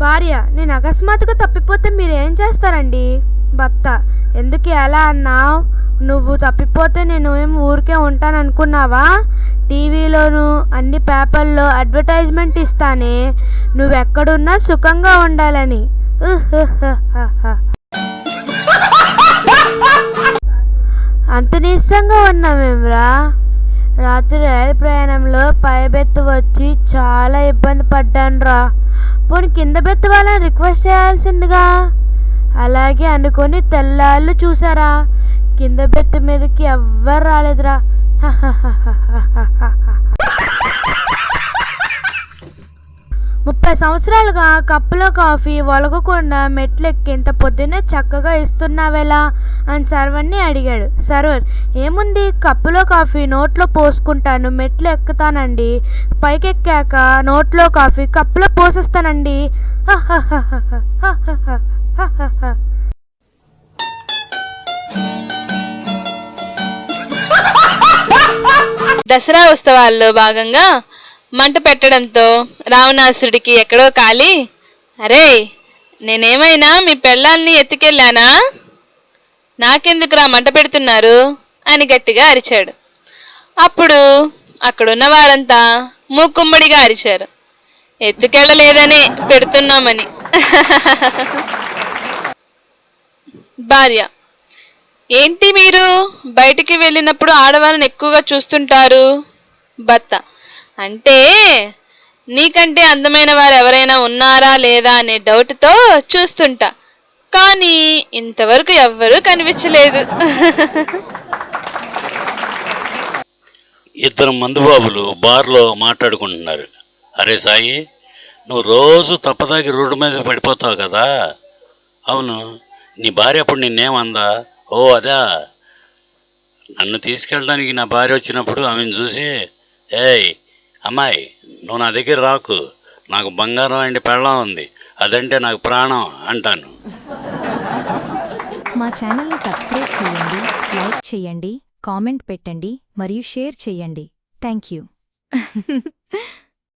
భార్య నేను అకస్మాత్తుగా తప్పిపోతే మీరేం చేస్తారండి? భర్త ఎందుకు ఎలా అన్నావు? నువ్వు తప్పిపోతే నేను ఏం ఊరికే ఉంటాననుకున్నావా? టీవీలోను అన్ని పేపర్లో అడ్వర్టైజ్మెంట్ ఇస్తానే. నువ్వెక్కడున్నా సుఖంగా ఉండాలని. అంత నిస్సంగా ఉన్నామేమ్రా రాత్రి రైలు ప్రయాణంలో పైబెత్తు వచ్చి చాలా ఇబ్బంది పడ్డాను రా పోనీ కింద బెత్తు రిక్వెస్ట్ చేయాల్సిందిగా. అలాగే అనుకొని తెల్లాళ్ళు చూసారా? కింద బెత్త మీదకి ఎవ్వరు రాలేదురా. ముప్పై సంవత్సరాలుగా కప్పులో కాఫీ ఒలగకుండా మెట్లెక్కి ఇంత పొద్దున్నే చక్కగా ఇస్తున్నావెలా అని సర్వర్ని అడిగాడు. సర్వర్ ఏముంది? కప్పులో కాఫీ నోట్లో పోసుకుంటాను మెట్లు ఎక్కుతానండి పైకెక్కాక నోట్లో కాఫీ కప్పులో పోసేస్తానండి. దసరా ఉత్సవాల్లో భాగంగా మంట పెట్టడంతో రావణాసుడికి ఎక్కడో కాలి. అరే నేనేమైనా మీ పెళ్ళాల్ని ఎత్తుకెళ్ళానా? నాకెందుకురా మంట పెడుతున్నారు? అని గట్టిగా అరిచాడు. అప్పుడు అక్కడున్న వారంతా మూకుమ్మడిగా అరిచారు. ఎత్తుకెళ్ళలేదనే పెడుతున్నామని. భార్య ఏంటి మీరు బయటికి వెళ్ళినప్పుడు ఆడవాళ్ళని ఎక్కువగా చూస్తుంటారు? భర్త అంటే నీకంటే అందమైన వారు ఎవరైనా ఉన్నారా లేదా అనే డౌట్తో చూస్తుంటా. కానీ ఇంతవరకు ఎవ్వరూ కనిపించలేదు. ఇద్దరు మందుబాబులు బార్లో మాట్లాడుకుంటున్నారు. అరే సాయి నువ్వు రోజు తప్పదాగి రోడ్డు మీద పడిపోతావు కదా. అవును నీ భార్య అప్పుడు నిన్నేమందా? ఓ అదా. నన్ను తీసుకెళ్ళడానికి నా భార్య వచ్చినప్పుడు ఆమెను చూసి ఏయ్ అమ్మాయి నువ్వు నా దగ్గర రాకు. నాకు బంగారం అండి పెళ్ళం ఉంది. అదంటే నాకు ప్రాణం అంటాను. మా ఛానల్ని సబ్స్క్రైబ్ చేయండి లైక్ చేయండి కామెంట్ పెట్టండి మరియు షేర్ చేయండి. Thank you.